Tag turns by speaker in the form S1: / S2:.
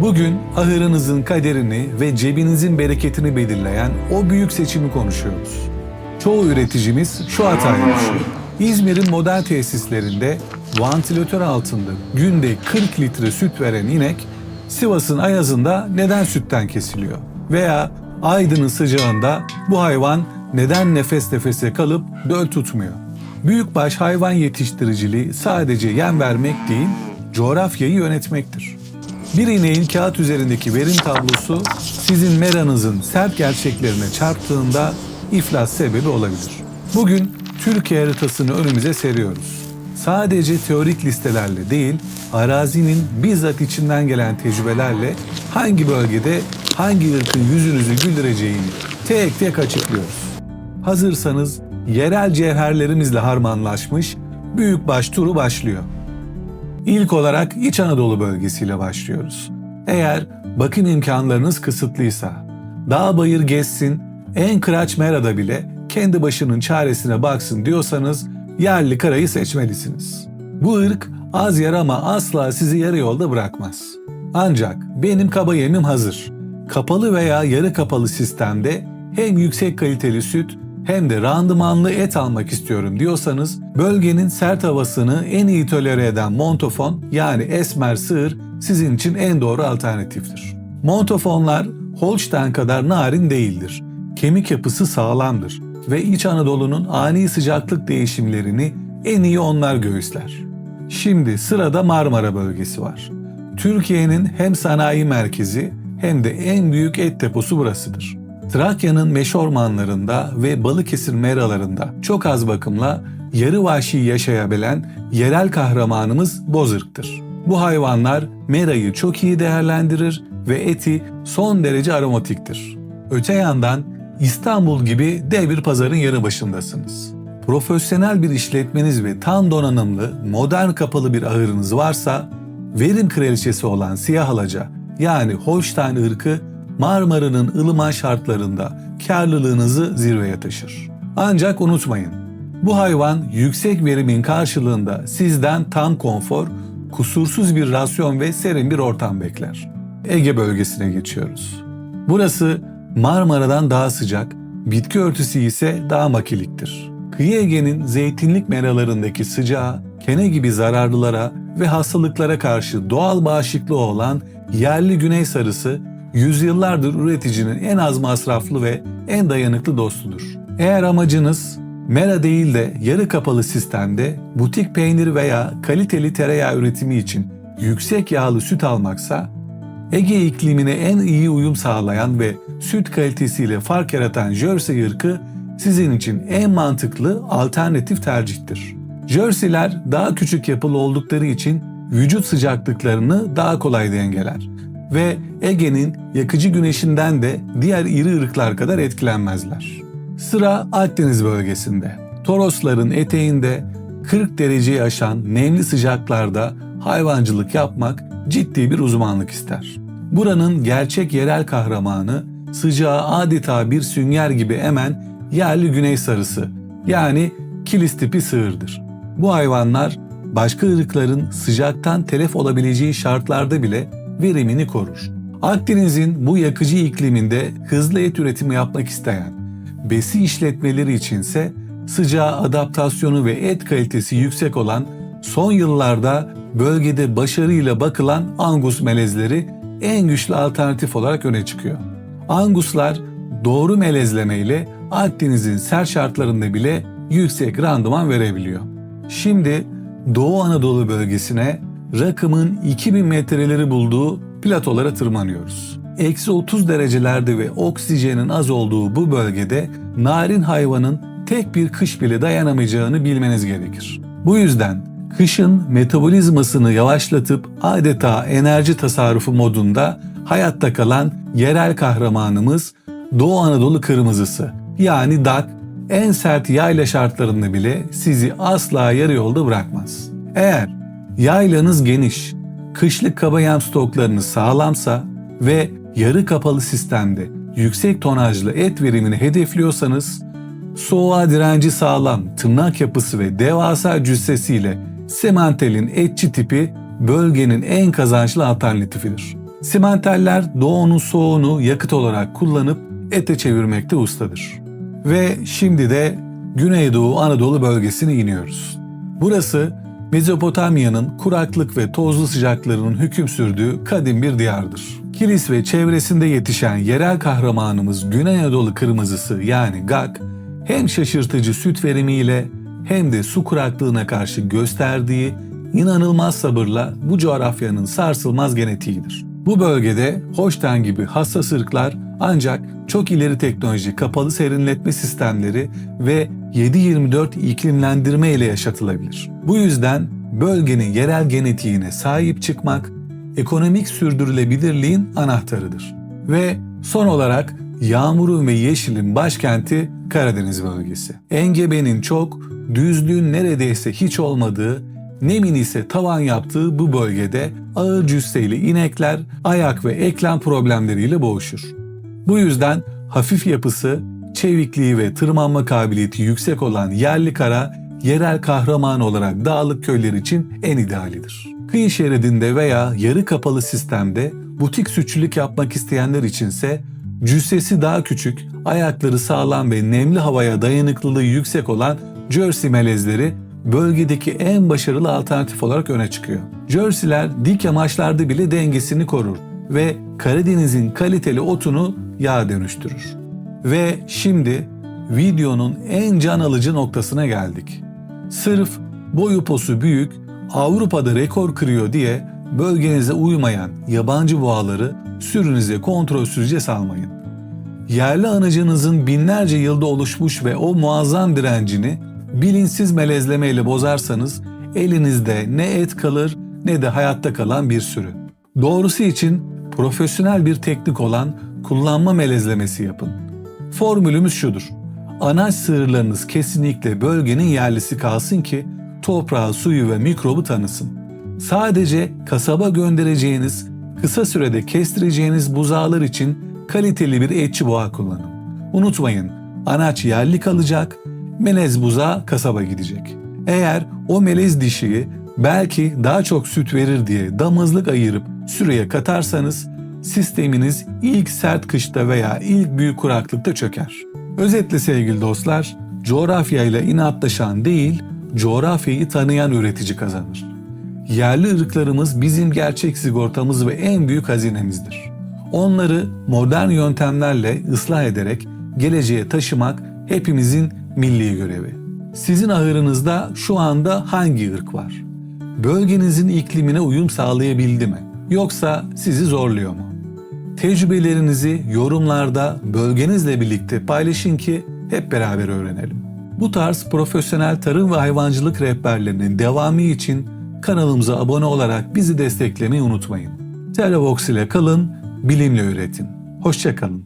S1: Bugün ahırınızın kaderini ve cebinizin bereketini belirleyen o büyük seçimi konuşuyoruz. Çoğu üreticimiz şu hataya düşüyor. İzmir'in modern tesislerinde vantilatör altında günde 40 litre süt veren inek Sivas'ın ayazında neden sütten kesiliyor? Veya Aydın'ın sıcağında bu hayvan neden nefes nefese kalıp döl tutmuyor? Büyükbaş hayvan yetiştiriciliği sadece yem vermek değil, coğrafyayı yönetmektir. Bir ineğin kağıt üzerindeki verim tablosu sizin meranızın sert gerçeklerine çarptığında iflas sebebi olabilir. Bugün Türkiye haritasını önümüze seriyoruz. Sadece teorik listelerle değil, arazinin bizzat içinden gelen tecrübelerle hangi bölgede hangi ırkın yüzünüzü güldüreceğini tek tek açıklıyoruz. Hazırsanız yerel cevherlerimizle harmanlaşmış büyükbaş turu başlıyor. İlk olarak İç Anadolu bölgesiyle başlıyoruz. Eğer bakım imkanlarınız kısıtlıysa, dağ bayır gezsin, en kıraç merada bile kendi başının çaresine baksın diyorsanız yerli karayı seçmelisiniz. Bu ırk az yer ama asla sizi yarı yolda bırakmaz. Ancak benim kaba yemim hazır. Kapalı veya yarı kapalı sistemde hem yüksek kaliteli süt hem de randımanlı et almak istiyorum diyorsanız bölgenin sert havasını en iyi tolere eden montofon yani esmer sığır sizin için en doğru alternatiftir. Montofonlar Holstein kadar narin değildir. Kemik yapısı sağlamdır ve İç Anadolu'nun ani sıcaklık değişimlerini en iyi onlar göğüsler. Şimdi sırada Marmara bölgesi var. Türkiye'nin hem sanayi merkezi hem de en büyük et deposu burasıdır. Trakya'nın meş ormanlarında ve Balıkesir meralarında çok az bakımla yarı vahşi yaşayabilen yerel kahramanımız bozırktır. Bu hayvanlar merayı çok iyi değerlendirir ve eti son derece aromatiktir. Öte yandan İstanbul gibi dev bir pazarın yanı başındasınız. Profesyonel bir işletmeniz ve tam donanımlı, modern kapalı bir ahırınız varsa, verim kraliçesi olan siyah alaca yani Holstein ırkı Marmara'nın ılıman şartlarında karlılığınızı zirveye taşır. Ancak unutmayın, bu hayvan yüksek verimin karşılığında sizden tam konfor, kusursuz bir rasyon ve serin bir ortam bekler. Ege bölgesine geçiyoruz. Burası Marmara'dan daha sıcak, bitki örtüsü ise daha makiliktir. Kıyı Ege'nin zeytinlik meralarındaki sıcağı, kene gibi zararlılara ve hastalıklara karşı doğal bağışıklığı olan yerli güney sarısı yüzyıllardır üreticinin en az masraflı ve en dayanıklı dostudur. Eğer amacınız mera değil de yarı kapalı sistemde butik peynir veya kaliteli tereyağı üretimi için yüksek yağlı süt almaksa, Ege iklimine en iyi uyum sağlayan ve süt kalitesiyle fark yaratan Jersey ırkı sizin için en mantıklı alternatif tercihtir. Jerseyler daha küçük yapılı oldukları için vücut sıcaklıklarını daha kolay dengeler ve Ege'nin yakıcı güneşinden de diğer iri ırklar kadar etkilenmezler. Sıra Akdeniz bölgesinde. Torosların eteğinde 40 dereceyi aşan nemli sıcaklarda hayvancılık yapmak ciddi bir uzmanlık ister. Buranın gerçek yerel kahramanı sıcağı adeta bir sünger gibi emen yerli güney sarısı yani kilis tipi sığırdır. Bu hayvanlar başka ırkların sıcaktan telef olabileceği şartlarda bile verimini korur. Akdeniz'in bu yakıcı ikliminde hızlı et üretimi yapmak isteyen, besi işletmeleri içinse sıcağa adaptasyonu ve et kalitesi yüksek olan son yıllarda bölgede başarıyla bakılan Angus melezleri en güçlü alternatif olarak öne çıkıyor. Anguslar doğru melezlemeyle Akdeniz'in sert şartlarında bile yüksek randıman verebiliyor. Şimdi Doğu Anadolu bölgesine rakımın 2000 metreleri bulduğu platolara tırmanıyoruz. Eksi 30 derecelerde ve oksijenin az olduğu bu bölgede narin hayvanın tek bir kış bile dayanamayacağını bilmeniz gerekir. Bu yüzden kışın metabolizmasını yavaşlatıp adeta enerji tasarrufu modunda hayatta kalan yerel kahramanımız Doğu Anadolu kırmızısı yani DAK en sert yayla şartlarında bile sizi asla yarı yolda bırakmaz. Eğer yaylanız geniş, kışlık kaba yem stoklarınız sağlamsa ve yarı kapalı sistemde yüksek tonajlı et verimini hedefliyorsanız, soğuğa direnci sağlam tırnak yapısı ve devasa cüssesiyle Sementel'in etçi tipi bölgenin en kazançlı alternatifidir. Simentaller doğunun soğuğunu yakıt olarak kullanıp ete çevirmekte ustadır. Ve şimdi de Güneydoğu Anadolu bölgesine iniyoruz. Burası Mezopotamya'nın kuraklık ve tozlu sıcaklarının hüküm sürdüğü kadim bir diyardır. Kilis ve çevresinde yetişen yerel kahramanımız Güney Anadolu kırmızısı yani Gak, hem şaşırtıcı süt verimiyle hem de su kuraklığına karşı gösterdiği inanılmaz sabırla bu coğrafyanın sarsılmaz genetiğidir. Bu bölgede Hoşten gibi hassas ırklar ancak çok ileri teknoloji kapalı serinletme sistemleri ve 7-24 iklimlendirme ile yaşatılabilir. Bu yüzden bölgenin yerel genetiğine sahip çıkmak ekonomik sürdürülebilirliğin anahtarıdır. Ve son olarak yağmurun ve yeşilin başkenti Karadeniz bölgesi. Engebenin çok, düzlüğün neredeyse hiç olmadığı, nemin ise tavan yaptığı bu bölgede ağır cüsseli inekler ayak ve eklem problemleriyle boğuşur. Bu yüzden hafif yapısı, çevikliği ve tırmanma kabiliyeti yüksek olan yerli kara yerel kahraman olarak dağlık köyler için en idealidir. Kıyı şeridinde veya yarı kapalı sistemde butik sütçülük yapmak isteyenler içinse cüssesi daha küçük, ayakları sağlam ve nemli havaya dayanıklılığı yüksek olan Jersey melezleri bölgedeki en başarılı alternatif olarak öne çıkıyor. Jersey'ler dik yamaçlarda bile dengesini korur ve Karadeniz'in kaliteli otunu yağ dönüştürür. Ve şimdi videonun en can alıcı noktasına geldik. Sırf boyu posu büyük, Avrupa'da rekor kırıyor diye bölgenize uymayan yabancı boğaları sürünüze kontrolsüzce salmayın. Yerli anacınızın binlerce yılda oluşmuş ve o muazzam direncini bilinçsiz melezlemeyle bozarsanız elinizde ne et kalır ne de hayatta kalan bir sürü. Doğrusu için profesyonel bir teknik olan kullanma melezlemesi yapın. Formülümüz şudur. Anaç sığırlarınız kesinlikle bölgenin yerlisi kalsın ki toprağı, suyu ve mikrobu tanısın. Sadece kasaba göndereceğiniz, kısa sürede kestireceğiniz buzağlar için kaliteli bir etçi boğa kullanın. Unutmayın, anaç yerli kalacak, melez buzağı kasaba gidecek. Eğer o melez dişiyi belki daha çok süt verir diye damızlık ayırıp süreye katarsanız sisteminiz ilk sert kışta veya ilk büyük kuraklıkta çöker. Özetle sevgili dostlar, coğrafyayla inatlaşan değil, coğrafyayı tanıyan üretici kazanır. Yerli ırklarımız bizim gerçek sigortamız ve en büyük hazinemizdir. Onları modern yöntemlerle ıslah ederek geleceğe taşımak hepimizin milli görevi. Sizin ahırınızda şu anda hangi ırk var? Bölgenizin iklimine uyum sağlayabildi mi? Yoksa sizi zorluyor mu? Tecrübelerinizi yorumlarda bölgenizle birlikte paylaşın ki hep beraber öğrenelim. Bu tarz profesyonel tarım ve hayvancılık rehberlerinin devamı için kanalımıza abone olarak bizi desteklemeyi unutmayın. Teravox ile kalın, bilimle üretin. Hoşçakalın.